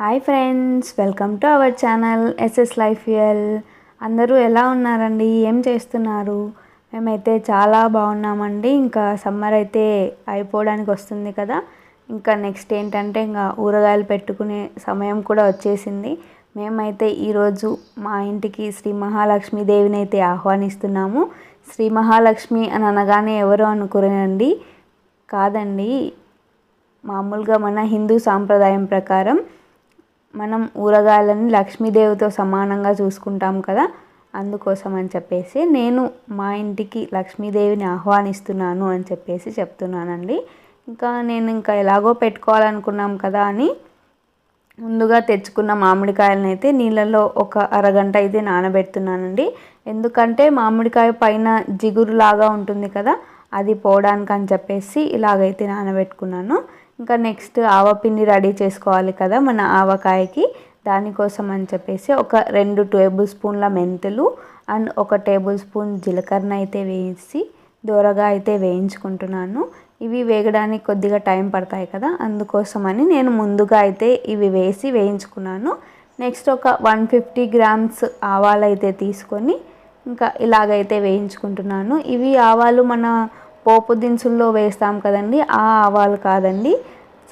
Hi friends welcome to our channel SS life L అందరూ ఎలా ఉన్నారండి? ఏం చేస్తున్నారు? మేమైతే చాలా బాగున్నామండి. ఇంకా సమ్మర్ అయితే అయిపోవడానికి వస్తుంది కదా. ఇంకా నెక్స్ట్ ఏంటంటే ఇంకా ఊరగాయలు పెట్టుకునే సమయం కూడా వచ్చేసింది. మేమైతే ఈరోజు మా ఇంటికి శ్రీ మహాలక్ష్మీదేవిని అయితే ఆహ్వానిస్తున్నాము. శ్రీ మహాలక్ష్మి అని అనగానే ఎవరు అనుకురండి కాదండి. మామూలుగా మన హిందూ సాంప్రదాయం ప్రకారం మనం ఊరగాయలని లక్ష్మీదేవితో సమానంగా చూసుకుంటాం కదా అందుకోసం అని చెప్పేసి నేను మా ఇంటికి లక్ష్మీదేవిని ఆహ్వానిస్తున్నాను అని చెప్పేసి చెప్తున్నానండి. ఇంకా నేను ఇంకా ఎలాగో పెట్టుకోవాలనుకున్నాం కదా అని ముందుగా తెచ్చుకున్న మామిడికాయలను అయితే నీళ్ళలో ఒక అరగంట అయితే నానబెడుతున్నానండి. ఎందుకంటే మామిడికాయ పైన జిగురులాగా ఉంటుంది కదా అది పోవడానికి అని చెప్పేసి ఇలాగైతే నానబెట్టుకున్నాను. ఇంకా నెక్స్ట్ ఆవపిండి రెడీ చేసుకోవాలి కదా మన ఆవకాయకి. దానికోసం అని చెప్పేసి ఒక రెండు టేబుల్ స్పూన్ల మెంతులు అండ్ ఒక టేబుల్ స్పూన్ జీలకర్ర అయితే వేసి దూరగా అయితే వేయించుకుంటున్నాను. ఇవి వేగడానికి కొద్దిగా టైం పడతాయి కదా అందుకోసమని నేను ముందుగా అయితే ఇవి వేసి వేయించుకున్నాను. నెక్స్ట్ ఒక వన్ ఫిఫ్టీ గ్రామ్స్ ఆవాలు అయితే తీసుకొని ఇంకా ఇలాగైతే వేయించుకుంటున్నాను. ఇవి ఆవాలు మన పోపు దినుసుల్లో వేస్తాం కదండి ఆ ఆవాలు కాదండి.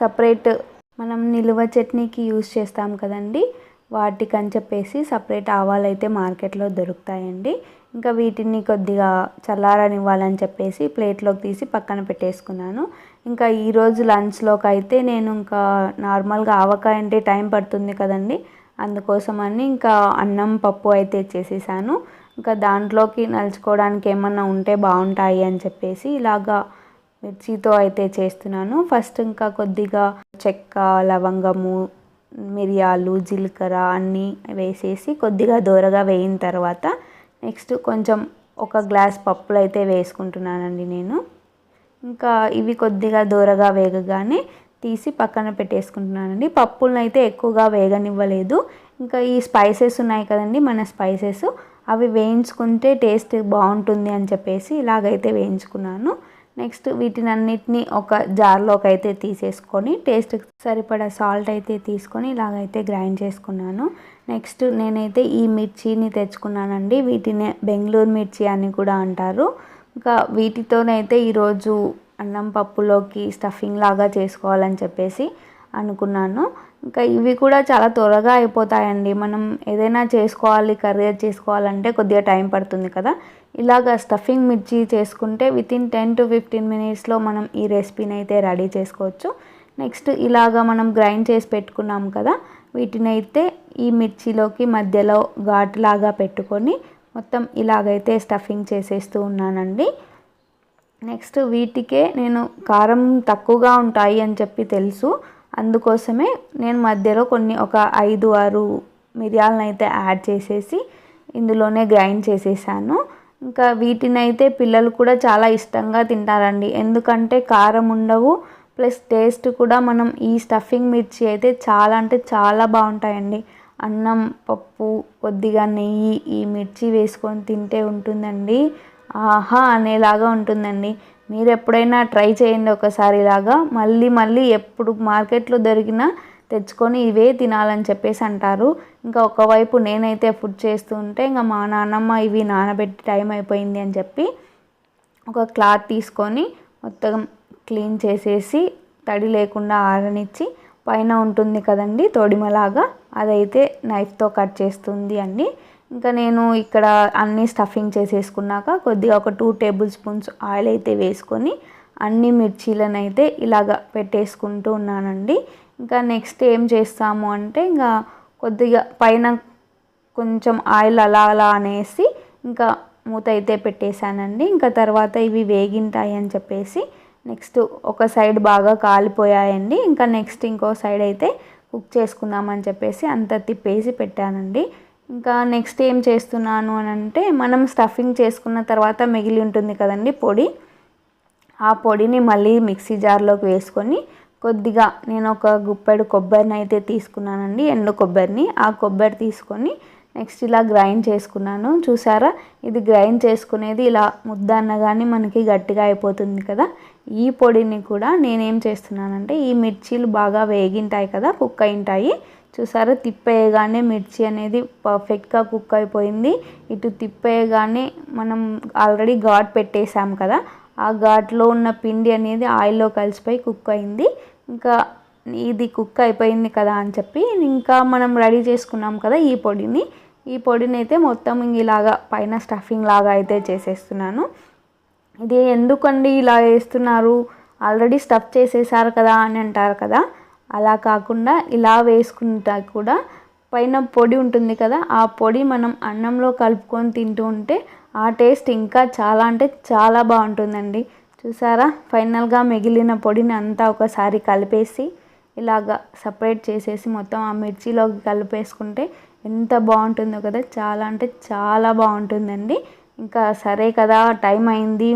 సపరేట్ మనం నిలువ చట్నీకి యూజ్ చేస్తాం కదండి. వాటికని చెప్పేసి సపరేట్ ఆవాలు అయితే మార్కెట్లో దొరుకుతాయండి. ఇంకా వీటిని కొద్దిగా చల్లారనివ్వాలని చెప్పేసి ప్లేట్లోకి తీసి పక్కన పెట్టేసుకున్నాను. ఇంకా ఈరోజు లంచ్లోకి అయితే నేను ఇంకా నార్మల్గా ఆవకాయ అంటే టైం పడుతుంది కదండి. అందుకోసమని ఇంకా అన్నం పప్పు అయితే చేసేసాను. ఇంకా దాంట్లోకి నలుచుకోవడానికి ఏమన్నా ఉంటే బాగుంటాయి అని చెప్పేసి ఇలాగా మిర్చితో అయితే చేస్తున్నాను. ఫస్ట్ ఇంకా కొద్దిగా చెక్క లవంగము మిరియాలు జీలకర్ర అన్నీ వేసేసి కొద్దిగా దూరగా వేయిన తర్వాత నెక్స్ట్ కొంచెం ఒక గ్లాస్ పప్పులు అయితే వేసుకుంటున్నానండి నేను. ఇంకా ఇవి కొద్దిగా దూరగా వేగగానే తీసి పక్కన పెట్టేసుకుంటున్నానండి. పప్పులను అయితే ఎక్కువగా వేగనివ్వలేదు. ఇంకా ఈ స్పైసెస్ ఉన్నాయి కదండి మన స్పైసెస్ అవి వేయించుకుంటే టేస్ట్ బాగుంటుంది అని చెప్పేసి ఇలాగైతే వేయించుకున్నాను. నెక్స్ట్ వీటిని అన్నిటిని ఒక జార్లోకి అయితే తీసేసుకొని టేస్ట్ సరిపడా సాల్ట్ అయితే తీసుకొని ఇలాగైతే గ్రైండ్ చేసుకున్నాను. నెక్స్ట్ నేనైతే ఈ మిర్చిని తెచ్చుకున్నానండి. వీటిని బెంగళూరు మిర్చి అని కూడా అంటారు. ఇంకా వీటితోనైతే ఈరోజు అన్నం పప్పులోకి స్టఫింగ్ లాగా చేసుకోవాలని చెప్పేసి అనుకున్నాను. ఇంకా ఇవి కూడా చాలా త్వరగా అయిపోతాయండి. మనం ఏదైనా చేసుకోవాలి కర్రీ చేసుకోవాలంటే కొద్దిగా టైం పడుతుంది కదా. ఇలాగ స్టఫింగ్ మిర్చి చేసుకుంటే వితిన్ టెన్ టు ఫిఫ్టీన్ మినిట్స్లో మనం ఈ రెసిపీని అయితే రెడీ చేసుకోవచ్చు. నెక్స్ట్ ఇలాగ మనం గ్రైండ్ చేసి పెట్టుకున్నాం కదా వీటిని అయితే ఈ మిర్చిలోకి మధ్యలో ఘాటులాగా పెట్టుకొని మొత్తం ఇలాగైతే స్టఫింగ్ చేసేస్తూ ఉన్నానండి. నెక్స్ట్ వీటికే నేను కారం తక్కువగా ఉంటాయి అని చెప్పి తెలుసు. అందుకోసమే నేను మధ్యలో కొన్ని ఒక ఐదు ఆరు మిరియాలను అయితే యాడ్ చేసేసి ఇందులోనే గ్రైండ్ చేసేసాను. ఇంకా వీటిని అయితే పిల్లలు కూడా చాలా ఇష్టంగా తింటారండి. ఎందుకంటే కారం ఉండవు ప్లస్ టేస్ట్ కూడా మనం ఈ స్టఫింగ్ మిర్చి అయితే చాలా అంటే చాలా బాగుంటాయండి. అన్నం పప్పు కొద్దిగా నెయ్యి ఈ మిర్చి వేసుకొని తింటే ఉంటుందండి. ఆహా అనేలాగా ఉంటుందండి. మీరు ఎప్పుడైనా ట్రై చేయండి ఒకసారి ఇలాగా మళ్ళీ మళ్ళీ ఎప్పుడు మార్కెట్లో దొరికినా తెచ్చుకొని ఇవే తినాలని చెప్పేసి అంటారు. ఇంకా ఒకవైపు నేనైతే ఫుడ్ చేస్తుంటే ఇంకా మా నాన్నమ్మ ఇవి నానబెట్టి టైం అయిపోయింది అని చెప్పి ఒక క్లాత్ తీసుకొని మొత్తం క్లీన్ చేసేసి తడి లేకుండా ఆరనిచ్చి పైన ఉంటుంది కదండి తొడిమలాగా అదైతే నైఫ్తో కట్ చేస్తుంది అండి. ఇంకా నేను ఇక్కడ అన్నీ స్టఫింగ్ చేసేసుకున్నాక కొద్దిగా ఒక టూ టేబుల్ స్పూన్స్ ఆయిల్ అయితే వేసుకొని అన్ని మిర్చీలను అయితే ఇలాగ పెట్టేసుకుంటూ ఉన్నానండి. ఇంకా నెక్స్ట్ ఏం చేస్తాము అంటే ఇంకా కొద్దిగా పైన కొంచెం ఆయిల్ అలా అలా అనేసి ఇంకా మూత అయితే పెట్టేశానండి. ఇంకా తర్వాత ఇవి వేగింటాయి అని చెప్పేసి నెక్స్ట్ ఒక సైడ్ బాగా కాలిపోయాయండి. ఇంకా నెక్స్ట్ ఇంకో సైడ్ అయితే కుక్ చేసుకుందామని చెప్పేసి అంత తిప్పేసి పెట్టానండి. ఇంకా నెక్స్ట్ ఏం చేస్తున్నాను అని అంటే మనం స్టఫింగ్ చేసుకున్న తర్వాత మిగిలి ఉంటుంది కదండి పొడి. ఆ పొడిని మళ్ళీ మిక్సీ జార్లోకి వేసుకొని కొద్దిగా నేను ఒక గుప్పెడు కొబ్బరిని అయితే తీసుకున్నానండి ఎండు కొబ్బరిని. ఆ కొబ్బరి తీసుకొని నెక్స్ట్ ఇలా గ్రైండ్ చేసుకున్నాను. చూసారా? ఇది గ్రైండ్ చేసుకునేది ఇలా ముద్ద అన్నగానే మనకి గట్టిగా అయిపోతుంది కదా. ఈ పొడిని కూడా నేనేం చేస్తున్నానంటే ఈ మిర్చీలు బాగా వేగింటాయి కదా కుక్ అయింటాయి. చూసారా? తిప్పేయగానే మిర్చి అనేది పర్ఫెక్ట్గా కుక్ అయిపోయింది. ఇటు తిప్పేయగానే మనం ఆల్రెడీ ఘాట్ పెట్టేసాం కదా ఆ ఘాట్లో ఉన్న పిండి అనేది ఆయిల్లో కలిసిపోయి కుక్ అయింది. ఇంకా ఇది కుక్ అయిపోయింది కదా అని చెప్పి ఇంకా మనం రెడీ చేసుకున్నాం కదా ఈ పొడిని. ఈ పొడిని అయితే మొత్తం ఇలాగా పైన స్టఫింగ్ లాగా అయితే చేసేస్తున్నాను. ఇది ఎందుకండి ఇలా వేస్తున్నారు? ఆల్రెడీ స్టఫ్ చేసేసారు కదా అని అంటారు కదా. అలా కాకుండా ఇలా వేసుకుంటా కూడా పైన పొడి ఉంటుంది కదా ఆ పొడి మనం అన్నంలో కలుపుకొని తింటూ ఉంటే ఆ టేస్ట్ ఇంకా చాలా అంటే చాలా బాగుంటుందండి. చూసారా? ఫైనల్గా మిగిలిన పొడిని అంతా ఒకసారి కలిపేసి ఇలాగా సపరేట్ చేసేసి మొత్తం ఆ మిర్చిలోకి కలిపేసుకుంటే ఎంత బాగుంటుందో కదా! చాలా అంటే చాలా బాగుంటుందండి. ఇంకా సరే కదా! టైం అయింది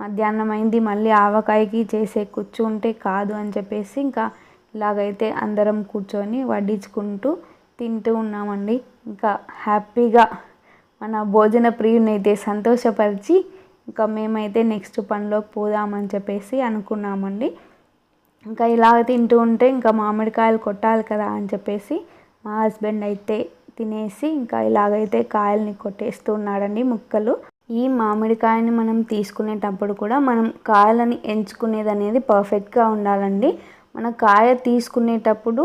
మధ్యాహ్నం అయింది మళ్ళీ ఆవకాయకి చేసే కూర్చుంటే కాదు అని చెప్పేసి ఇంకా ఇలాగైతే అందరం కూర్చొని వడ్డించుకుంటూ తింటూ ఉన్నామండి. ఇంకా హ్యాపీగా మన భోజన ప్రియుని అయితే సంతోషపరిచి ఇంకా మేమైతే నెక్స్ట్ పనిలోకి పోదామని చెప్పేసి అనుకున్నామండి. ఇంకా ఇలా తింటూ ఉంటే ఇంకా మామిడికాయలు కొట్టాలి కదా అని చెప్పేసి మా హస్బెండ్ అయితే తినేసి ఇంకా ఇలాగైతే కాయల్ని కొట్టేస్తూ ఉన్నాడండి ముక్కలు. ఈ మామిడికాయని మనం తీసుకునేటప్పుడు కూడా మనం కాయలని ఎంచుకునేది అనేది పర్ఫెక్ట్గా ఉండాలండి. మన కాయ తీసుకునేటప్పుడు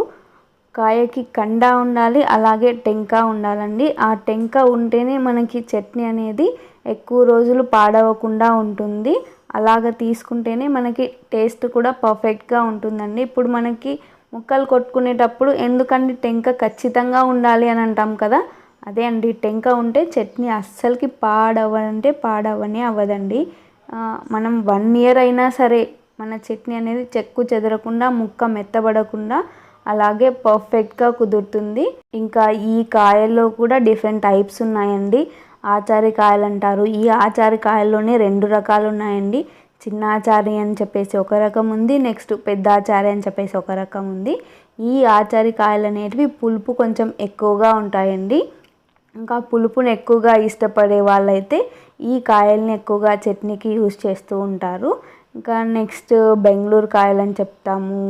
కాయకి కండ ఉండాలి అలాగే టెంక ఉండాలండి. ఆ టెంక ఉంటేనే మనకి చట్నీ అనేది ఎక్కువ రోజులు పాడవకుండా ఉంటుంది. అలాగ తీసుకుంటేనే మనకి టేస్ట్ కూడా పర్ఫెక్ట్గా ఉంటుందండి. ఇప్పుడు మనకి ముక్కలు కొట్టుకునేటప్పుడు ఎందుకండి టెంక ఖచ్చితంగా ఉండాలి అని అంటాం కదా? అదే అండి టెంక ఉంటే చట్నీ అస్సలకి పాడవంటే పాడవని అవ్వదండి. మనం వన్ ఇయర్ అయినా సరే మన చట్నీ అనేది చెక్కు చెదరకుండా ముక్క మెత్తబడకుండా అలాగే పర్ఫెక్ట్గా కుదురుతుంది. ఇంకా ఈ కాయల్లో కూడా డిఫరెంట్ టైప్స్ ఉన్నాయండి. ఆచారి కాయలు అంటారు. ఈ ఆచారి కాయల్లోనే రెండు రకాలు ఉన్నాయండి. చిన్న ఆచారి అని చెప్పేసి ఒక రకం ఉంది. నెక్స్ట్ పెద్ద ఆచారి అని చెప్పేసి ఒక రకం ఉంది. ఈ ఆచారి కాయలు అనేటివి పులుపు కొంచెం ఎక్కువగా ఉంటాయండి. ఇంకా పులుపుని ఎక్కువగా ఇష్టపడే వాళ్ళైతే ఈ కాయల్ని ఎక్కువగా చట్నీకి యూస్ చేస్తూ ఉంటారు. ఇంకా నెక్స్ట్ బెంగళూరు అని చెప్తాము.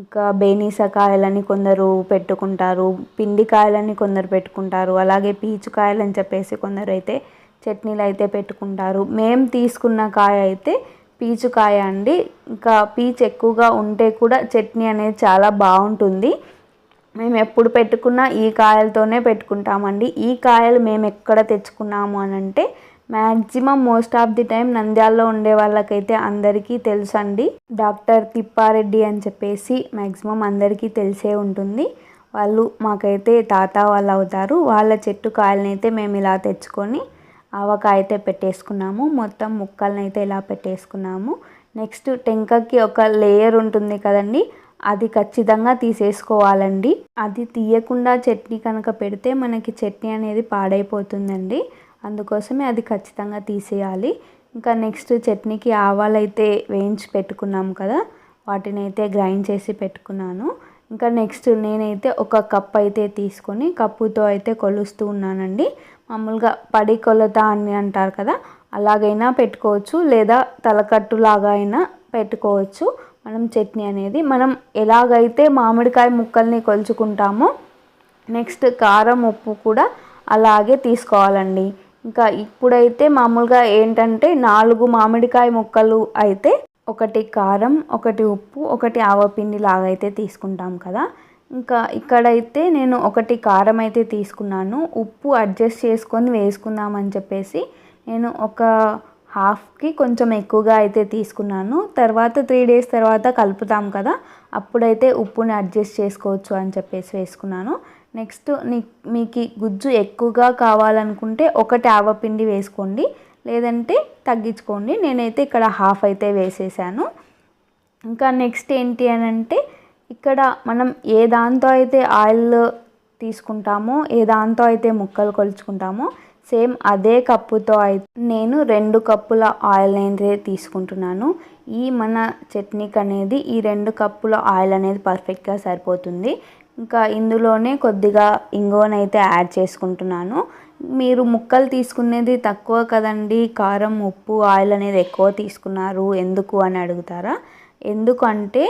ఇంకా బేనీస కాయలని కొందరు పెట్టుకుంటారు పిండి కాయలని కొందరు పెట్టుకుంటారు అలాగే పీచు కాయలని చెప్పేసి కొందరు అయితే చట్నీలు అయితే పెట్టుకుంటారు. మేము తీసుకున్న కాయ అయితే పీచు కాయ అండి. ఇంకా పీచు ఎక్కువగా ఉంటే కూడా చట్నీ అనేది చాలా బాగుంటుంది. మేము ఎప్పుడు పెట్టుకున్నా ఈ కాయలతోనే పెట్టుకుంటామండి. ఈ కాయలు మేము ఎక్కడ తెచ్చుకున్నాము అని అంటే maximum most of the time నంద్యాలలో ఉండే వాళ్ళకైతే అందరికీ తెలుసండి. డాక్టర్ తిప్పారెడ్డి అని చెప్పేసి మ్యాక్సిమం అందరికీ తెలిసే ఉంటుంది. వాళ్ళు మాకైతే తాత వాళ్ళు అవుతారు. వాళ్ళ చెట్టు కాయలనైతే మేము ఇలా తెచ్చుకొని ఆవకాయ అయితే పెట్టేసుకున్నాము. మొత్తం ముక్కలనైతే ఇలా పెట్టేసుకున్నాము. నెక్స్ట్ టెంకకి ఒక లేయర్ ఉంటుంది కదండి అది ఖచ్చితంగా తీసేసుకోవాలండి. అది తీయకుండా చట్నీ కనుక పెడితే మనకి చట్నీ అనేది పాడైపోతుందండి. అందుకోసమే అది ఖచ్చితంగా తీసేయాలి. ఇంకా నెక్స్ట్ చట్నీకి ఆవాలు అయితే వేయించి పెట్టుకున్నాం కదా వాటిని అయితే గ్రైండ్ చేసి పెట్టుకున్నాను. ఇంకా నెక్స్ట్ నేనైతే ఒక కప్ అయితే తీసుకొని కప్పుతో అయితే కొలుస్తూ ఉన్నానండి. మామూలుగా పడి కొలత అని అంటారు కదా అలాగైనా పెట్టుకోవచ్చు లేదా తలకట్టులాగా అయినా పెట్టుకోవచ్చు. మనం చట్నీ అనేది మనం ఎలాగైతే మామిడికాయ ముక్కల్ని కొలుచుకుంటామో నెక్స్ట్ కారం ఉప్పు కూడా అలాగే తీసుకోవాలండి. ఇంకా ఇప్పుడైతే మామూలుగా ఏంటంటే నాలుగు మామిడికాయ ముక్కలు అయితే ఒకటి కారం ఒకటి ఉప్పు ఒకటి ఆవపిండి లాగా అయితే తీసుకుంటాం కదా. ఇంకా ఇక్కడైతే నేను ఒకటి కారం అయితే తీసుకున్నాను. ఉప్పు అడ్జస్ట్ చేసుకొని వేసుకుందామని చెప్పేసి నేను ఒక హాఫ్కి కొంచెం ఎక్కువగా అయితే తీసుకున్నాను. తర్వాత త్రీ డేస్ తర్వాత కలుపుతాం కదా. అప్పుడైతే ఉప్పుని అడ్జస్ట్ చేసుకోవచ్చు అని చెప్పేసి వేసుకున్నాను. నెక్స్ట్ మీకు గుజ్జు ఎక్కువగా కావాలనుకుంటే ఒకటి ఆవపిండి వేసుకోండి. లేదంటే తగ్గించుకోండి. నేనైతే ఇక్కడ హాఫ్ అయితే వేసేసాను. ఇంకా నెక్స్ట్ ఏంటి అని అంటే ఇక్కడ మనం ఏ దాంతో అయితే ఆయిల్ తీసుకుంటామో ఏ దాంతో అయితే ముక్కలు కొలుచుకుంటామో సేమ్ అదే కప్పుతో అయితే నేను రెండు కప్పుల ఆయిల్ అనేది తీసుకుంటున్నాను. ఈ మన చట్నీకి అనేది ఈ రెండు కప్పుల ఆయిల్ అనేది పర్ఫెక్ట్గా సరిపోతుంది. ఇంకా ఇందులోనే కొద్దిగా ఇంగువనైతే యాడ్ చేసుకుంటున్నాను. మీరు ముక్కలు తీసుకునేది తక్కువ కదండి. కారం ఉప్పు ఆయిల్ అనేది ఎక్కువ తీసుకున్నారు. ఎందుకు అని అడుగుతారా? ఎందుకంటే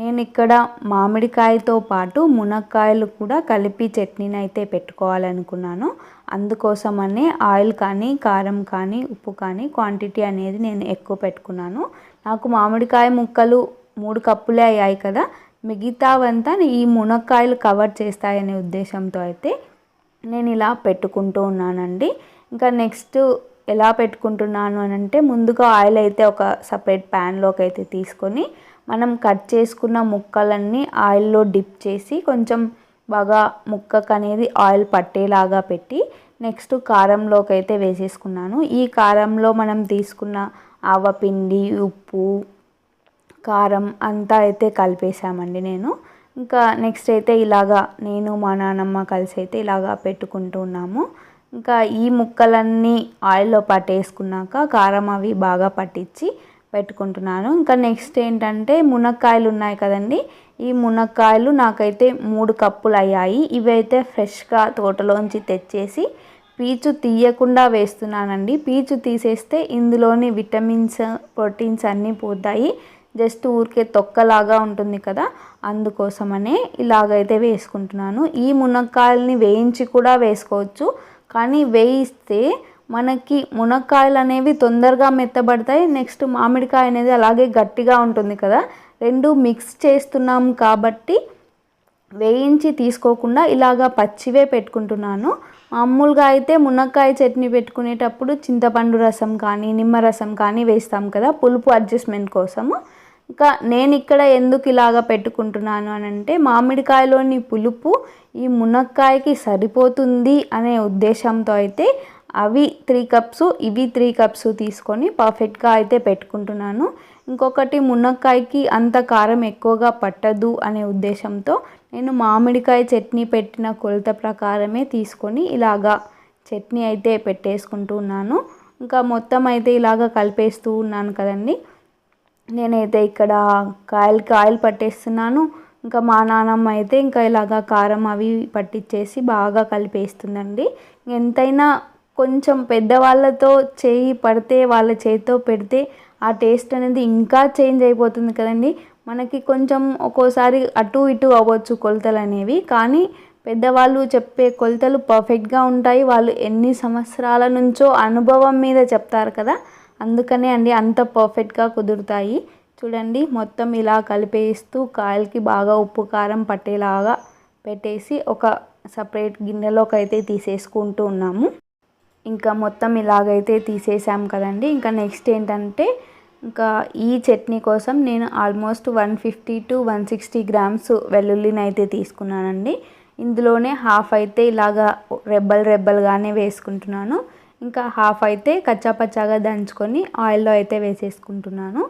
నేను ఇక్కడ మామిడికాయతో పాటు మునక్కాయలు కూడా కలిపి చట్నీని అయితే పెట్టుకోవాలనుకున్నాను. అందుకోసమనే ఆయిల్ కానీ కారం కానీ ఉప్పు కానీ క్వాంటిటీ అనేది నేను ఎక్కువ పెట్టుకున్నాను. నాకు మామిడికాయ ముక్కలు మూడు కప్పులే అయ్యాయి కదా. మిగతావంతా ఈ మునక్కాయలు కవర్ చేస్తాయనే ఉద్దేశంతో అయితే నేను ఇలా పెట్టుకుంటూ ఉన్నానండి. ఇంకా నెక్స్ట్ ఎలా పెట్టుకుంటున్నాను అని అంటే ముందుగా ఆయిల్ అయితే ఒక సపరేట్ ప్యాన్లోకి అయితే తీసుకొని మనం కట్ చేసుకున్న ముక్కలన్నీ ఆయిల్లో డిప్ చేసి కొంచెం బాగా ముక్కకు అనేది ఆయిల్ పట్టేలాగా పెట్టి నెక్స్ట్ కారంలోకి అయితే వేసేసుకున్నాను. ఈ కారంలో మనం తీసుకున్న ఆవపిండి ఉప్పు కారం అంతా అయితే కలిపేసామండి నేను. ఇంకా నెక్స్ట్ అయితే ఇలాగా నేను మా నాన్నమ్మ కలిసి అయితే ఇలాగా పెట్టుకుంటూ ఉన్నాము. ఇంకా ఈ ముక్కలన్నీ ఆయిల్లో పట్టేసుకున్నాక కారం అవి బాగా పట్టించి పెట్టుకుంటున్నాను. ఇంకా నెక్స్ట్ ఏంటంటే మునక్కాయలు ఉన్నాయి కదండి. ఈ మునక్కాయలు నాకైతే మూడు కప్పులు అయ్యాయి. ఇవైతే ఫ్రెష్గా తోటలోంచి తెచ్చేసి పీచు తీయకుండా వేస్తున్నానండి. పీచు తీసేస్తే ఇందులోని విటమిన్స్ ప్రోటీన్స్ అన్నీ పోతాయి. జస్ట్ ఊరికే తొక్కలాగా ఉంటుంది కదా అందుకోసమనే ఇలాగైతే వేసుకుంటున్నాను. ఈ మునక్కాయలని వేయించి కూడా వేసుకోవచ్చు. కానీ వేయిస్తే మనకి మునక్కాయలు అనేవి తొందరగా మెత్తబడతాయి. నెక్స్ట్ మామిడికాయ అనేది అలాగే గట్టిగా ఉంటుంది కదా రెండు మిక్స్ చేస్తున్నాం కాబట్టి వేయించి తీసుకోకుండా ఇలాగా పచ్చివే పెట్టుకుంటున్నాను. మామూలుగా అయితే మునక్కాయ చట్నీ పెట్టుకునేటప్పుడు చింతపండు రసం కానీ నిమ్మరసం కానీ వేస్తాం కదా పులుపు అడ్జస్ట్మెంట్ కోసము. ఇంకా నేను ఇక్కడ ఎందుకు ఇలాగ పెట్టుకుంటున్నాను అని అంటే మామిడికాయలోని పులుపు ఈ మునక్కాయకి సరిపోతుంది అనే ఉద్దేశంతో అయితే అవి త్రీ కప్స్ ఇవి త్రీ కప్స్ తీసుకొని పర్ఫెక్ట్గా అయితే పెట్టుకుంటున్నాను. ఇంకొకటి మునక్కాయకి అంత కారం ఎక్కువగా పట్టదు అనే ఉద్దేశంతో నేను మామిడికాయ చట్నీ పెట్టిన కొలత ప్రకారమే తీసుకొని ఇలాగా చట్నీ అయితే పెట్టేసుకుంటూ ఉన్నాను. ఇంకా మొత్తం అయితే ఇలాగ కలిపేస్తూ ఉన్నాను కదండి. నేనైతే ఇక్కడ కాయలకి ఆయిల్ పట్టేస్తున్నాను. ఇంకా మా నానమ్మ అయితే ఇంకా ఇలాగా కారం అవి పట్టించేసి బాగా కలిపేస్తుందండి. ఎంతైనా కొంచెం పెద్దవాళ్ళతో చేయి పడితే వాళ్ళ చేతితో పెడితే ఆ టేస్ట్ అనేది ఇంకా చేంజ్ అయిపోతుంది కదండి. మనకి కొంచెం ఒక్కోసారి అటు ఇటు అవ్వచ్చు కొలతలు అనేవి. కానీ పెద్దవాళ్ళు చెప్పే కొలతలు పర్ఫెక్ట్గా ఉంటాయి. వాళ్ళు ఎన్ని సంవత్సరాల నుంచో అనుభవం మీద చెప్తారు కదా. అందుకనే అండి అంత పర్ఫెక్ట్గా కుదురుతాయి. చూడండి మొత్తం ఇలా కలిపేస్తూ కాయలకి బాగా ఉప్పు కారం పట్టేలాగా పెట్టేసి ఒక సపరేట్ గిన్నెలోకి అయితే తీసేసుకుంటూ ఉన్నాము. ఇంకా మొత్తం ఇలాగైతే తీసేసాం కదండి. ఇంకా నెక్స్ట్ ఏంటంటే ఇంకా ఈ చట్నీ కోసం నేను almost one fifty to one sixty grams వెల్లుల్లిని అయితే తీసుకున్నానండి. ఇందులోనే హాఫ్ అయితే ఇలాగా రెబ్బలు రెబ్బలుగానే వేసుకుంటున్నాను. ఇంకా హాఫ్ అయితే కచ్చాపచ్చాగా దంచుకొని ఆయిల్లో అయితే వేసేసుకుంటున్నాను.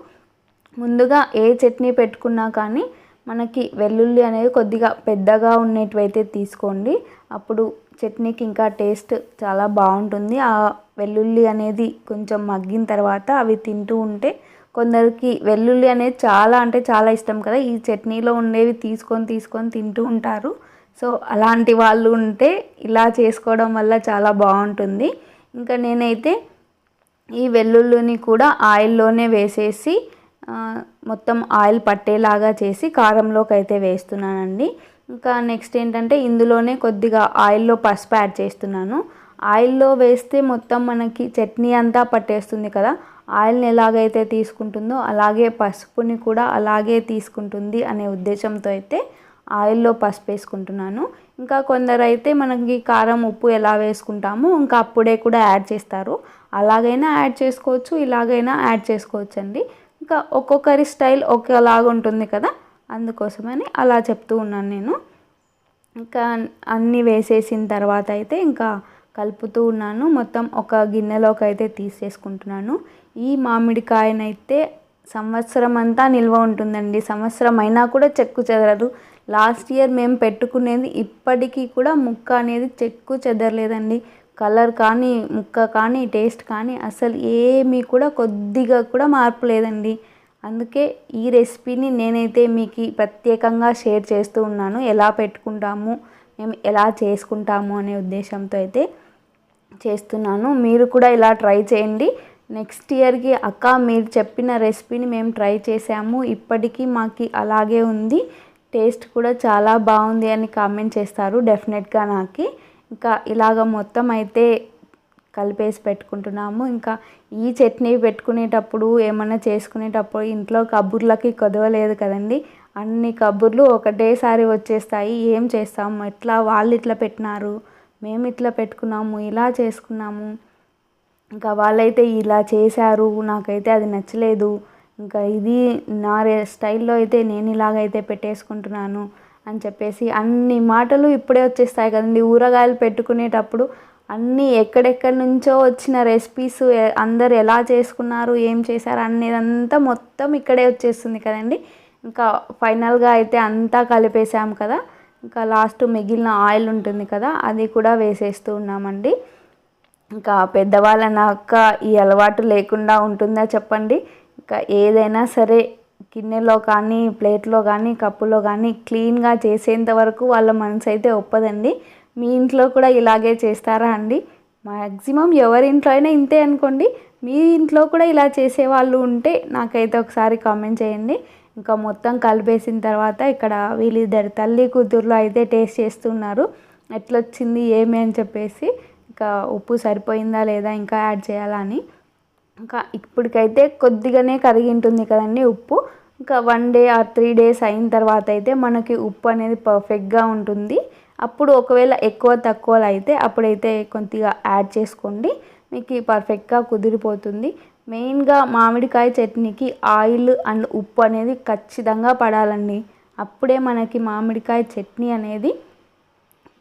ముందుగా ఏ చట్నీ పెట్టుకున్నా కానీ మనకి వెల్లుల్లి అనేది కొద్దిగా పెద్దగా ఉండేటివైతే తీసుకోండి. అప్పుడు చట్నీకి ఇంకా టేస్ట్ చాలా బాగుంటుంది. ఆ వెల్లుల్లి అనేది కొంచెం మగ్గిన తర్వాత అవి తింటూ ఉంటే కొందరికి వెల్లుల్లి అనేది చాలా అంటే చాలా ఇష్టం కదా. ఈ చట్నీలో ఉండేవి తీసుకొని తీసుకొని తింటూ ఉంటారు. సో అలాంటి వాళ్ళు ఉంటే ఇలా చేసుకోవడం వల్ల చాలా బాగుంటుంది. ఇంకా నేనైతే ఈ వెల్లుల్లిని కూడా ఆయిల్లోనే వేసేసి మొత్తం ఆయిల్ పట్టేలాగా చేసి కారంలోకి అయితే వేస్తున్నానండి. ఇంకా నెక్స్ట్ ఏంటంటే ఇందులోనే కొద్దిగా ఆయిల్లో పసుపు యాడ్ చేస్తున్నాను. ఆయిల్లో వేస్తే మొత్తం మనకి చట్నీ అంతా పట్టేస్తుంది కదా ఆయిల్ని ఎలాగైతే తీసుకుంటుందో అలాగే పసుపుని కూడా అలాగే తీసుకుంటుంది అనే ఉద్దేశంతో అయితే ఆయిల్లో పసుపు వేసుకుంటున్నాను. ఇంకా కొందరైతే మనకి కారం ఉప్పు ఎలా వేసుకుంటామో ఇంకా అప్పుడే కూడా యాడ్ చేస్తారు. అలాగైనా యాడ్ చేసుకోవచ్చు ఇలాగైనా యాడ్ చేసుకోవచ్చు అండి ఇంకా ఒక్కొక్కరి స్టైల్ ఒకేలాగా ఉంటుంది కదా అందుకోసమని అలా చెప్తూ ఉన్నాను నేను. ఇంకా అన్నీ వేసేసిన తర్వాత అయితే ఇంకా కలుపుతూ ఉన్నాను. మొత్తం ఒక గిన్నెలోకి అయితే తీసేసుకుంటున్నాను. ఈ మామిడికాయనైతే సంవత్సరం అంతా నిల్వ ఉంటుందండి. సంవత్సరం అయినా కూడా చెక్కు చెదరదు. లాస్ట్ ఇయర్ మేము పెట్టుకునేది ఇప్పటికీ కూడా ముక్క అనేది చెక్కు చెదరలేదండి. కలర్ కానీ ముక్క కానీ టేస్ట్ కానీ అసలు ఏమీ కూడా కొద్దిగా కూడా మార్పు లేదండి. అందుకే ఈ రెసిపీని నేనైతే మీకు ప్రత్యేకంగా షేర్ చేస్తూ ఉన్నాను. ఎలా పెట్టుకుంటాము మేము ఎలా చేసుకుంటాము అనే ఉద్దేశంతో అయితే చేస్తున్నాను. మీరు కూడా ఇలా ట్రై చేయండి. నెక్స్ట్ ఇయర్కి అక్క మీరు చెప్పిన రెసిపీని మేము ట్రై చేసాము ఇప్పటికీ మాకు అలాగే ఉంది. టేస్ట్ కూడా చాలా బాగుంది అని కామెంట్ చేస్తారు డెఫినెట్గా నాకు. ఇంకా ఇలాగ మొత్తం అయితే కలిపేసి పెట్టుకుంటున్నాము. ఇంకా ఈ చట్నీ పెట్టుకునేటప్పుడు ఏమన్నా చేసుకునేటప్పుడు ఇంట్లో కబుర్లకి కొదవలేదు కదండి. అన్ని కబుర్లు ఒకటేసారి వచ్చేస్తాయి. ఏం చేస్తాము? ఎట్లా వాళ్ళు ఇట్లా పెట్టినారు? మేము ఇట్లా పెట్టుకున్నాము ఇలా చేసుకున్నాము. ఇంకా వాళ్ళైతే ఇలా చేశారు. నాకైతే అది నచ్చలేదు. ఇంకా ఇది నా స్టైల్లో అయితే నేను ఇలాగైతే పెట్టేసుకుంటున్నాను అని చెప్పేసి అన్ని మాటలు ఇప్పుడే వచ్చేస్తాయి కదండి. ఊరగాయలు పెట్టుకునేటప్పుడు అన్నీ ఎక్కడెక్కడి నుంచో వచ్చిన రెసిపీస్ అందరు ఎలా చేసుకున్నారు ఏం చేశారు అనేదంతా మొత్తం ఇక్కడే వచ్చేస్తుంది కదండి. ఇంకా ఫైనల్గా అయితే అంతా కలిపేసాము కదా. ఇంకా లాస్ట్ మిగిలిన ఆయిల్ ఉంటుంది కదా అది కూడా వేసేస్తూ ఉన్నామండి. ఇంకా పెద్దవాళ్ళ నాక ఈ అలవాటు లేకుండా ఉంటుందా చెప్పండి. ఏదైనా సరే గిన్నెలో కానీ ప్లేట్లో కానీ కప్పులో కానీ క్లీన్గా చేసేంత వరకు వాళ్ళ మనసు అయితే ఒప్పదండి. మీ ఇంట్లో కూడా ఇలాగే చేస్తారా అండి? మ్యాక్సిమం ఎవరి ఇంట్లో అయినా ఇంతే అనుకోండి. మీ ఇంట్లో కూడా ఇలా చేసేవాళ్ళు ఉంటే నాకైతే ఒకసారి కామెంట్ చేయండి. ఇంకా మొత్తం కలిపేసిన తర్వాత ఇక్కడ వీళ్ళిద్దరు తల్లి కూతుర్లు అయితే టేస్ట్ చేస్తున్నారు. ఎట్లొచ్చింది ఏమి అని చెప్పేసి ఇంకా ఉప్పు సరిపోయిందా లేదా ఇంకా యాడ్ చేయాలా అని. ఇంకా ఇప్పటికైతే కొద్దిగానే కరిగి ఉంటుంది కదండి ఉప్పు. ఇంకా one day or three days అయిన తర్వాత అయితే మనకి ఉప్పు అనేది పర్ఫెక్ట్గా ఉంటుంది. అప్పుడు ఒకవేళ ఎక్కువ తక్కువలు అయితే అప్పుడైతే కొద్దిగా యాడ్ చేసుకోండి. మీకు పర్ఫెక్ట్గా కుదిరిపోతుంది. మెయిన్గా మామిడికాయ చట్నీకి ఆయిల్ అండ్ ఉప్పు అనేది ఖచ్చితంగా పడాలండి. అప్పుడే మనకి మామిడికాయ చట్నీ అనేది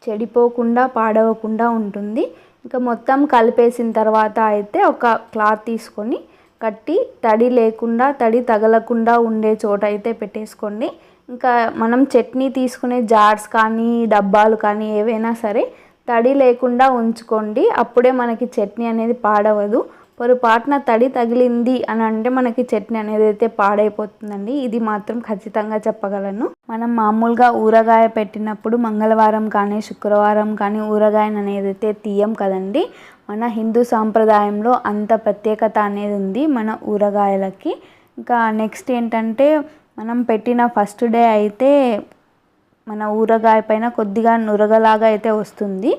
చెడిపోకుండా పాడవకుండా ఉంటుంది. ఇంకా మొత్తం కలిపేసిన తర్వాత అయితే ఒక క్లాత్ తీసుకొని కట్టి తడి లేకుండా తడి తగలకుండా ఉండే చోట అయితే పెట్టేసుకోండి. ఇంకా మనం చట్నీ తీసుకునే జార్స్ కానీ డబ్బాలు కానీ ఏవైనా సరే తడి లేకుండా ఉంచుకోండి. అప్పుడే మనకి చట్నీ అనేది పాడవదు. పొరపాటున తడి తగిలింది అని అంటే మనకి చట్నీ అనేది అయితే పాడైపోతుందండి. ఇది మాత్రం ఖచ్చితంగా చెప్పగలను. మనం మామూలుగా ఊరగాయ పెట్టినప్పుడు మంగళవారం కానీ శుక్రవారం కానీ ఊరగాయను అనేది అయితే తీయం కదండి. మన హిందూ సాంప్రదాయంలో అంత ప్రత్యేకత అనేది ఉంది మన ఊరగాయలకి. ఇంకా నెక్స్ట్ ఏంటంటే మనం పెట్టిన ఫస్ట్ డే అయితే మన ఊరగాయ పైన కొద్దిగా నురగలాగా అయితే వస్తుంది.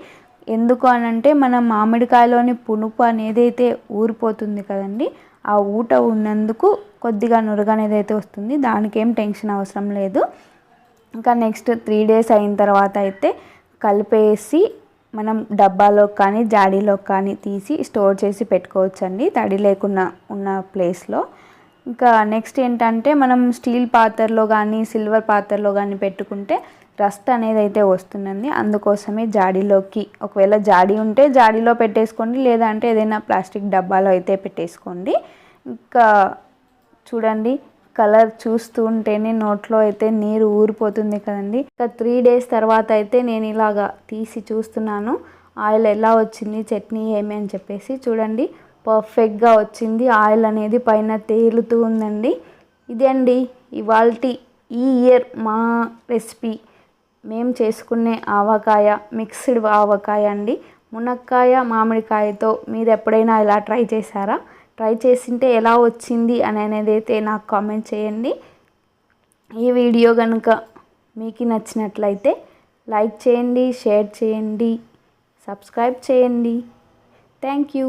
ఎందుకు అని అంటే మన మామిడికాయలోని పునుపు అనేది అయితే ఊరిపోతుంది కదండి ఆ ఊట ఉన్నందుకు కొద్దిగా నురగ అనేది అయితే వస్తుంది. దానికి ఏం టెన్షన్ అవసరం లేదు. ఇంకా నెక్స్ట్ త్రీ డేస్ అయిన తర్వాత అయితే కలిపేసి మనం డబ్బాలో కానీ జాడీలో కానీ తీసి స్టోర్ చేసి పెట్టుకోవచ్చండి తడి లేకుండా ఉన్న ప్లేస్లో. ఇంకా నెక్స్ట్ ఏంటంటే మనం స్టీల్ పాత్రలో కానీ సిల్వర్ పాత్రలో కానీ పెట్టుకుంటే రస్ట్ అనేది అయితే వస్తుందండి. అందుకోసమే జాడీలోకి ఒకవేళ జాడీ ఉంటే జాడీలో పెట్టేసుకోండి లేదంటే ఏదైనా ప్లాస్టిక్ డబ్బాలో అయితే పెట్టేసుకోండి. ఇంకా చూడండి కలర్ చూస్తూ ఉంటేనే నోట్లో అయితే నీరు ఊరిపోతుంది కదండి. ఇంకా త్రీ డేస్ తర్వాత అయితే నేను ఇలాగా తీసి చూస్తున్నాను. ఆయిల్ ఎలా వచ్చింది చట్నీ ఏమి అని చెప్పేసి చూడండి. పర్ఫెక్ట్గా వచ్చింది. ఆయిల్ అనేది పైన తేలుతూ ఉందండి ఇదే అండి ఇవాళ ఈ ఇయర్ మా రెసిపీ. మేము చేసుకునే ఆవకాయ మిక్స్డ్ ఆవకాయ అండి. మునక్కాయ మామిడికాయతో మీరు ఎప్పుడైనా ఇలా ట్రై చేశారా? ట్రై చేసింటే ఎలా వచ్చింది అని అనేది అయితే నాకు కామెంట్ చేయండి. ఈ వీడియో కనుక మీకు నచ్చినట్లయితే లైక్ చేయండి షేర్ చేయండి సబ్స్క్రైబ్ చేయండి. Thank you.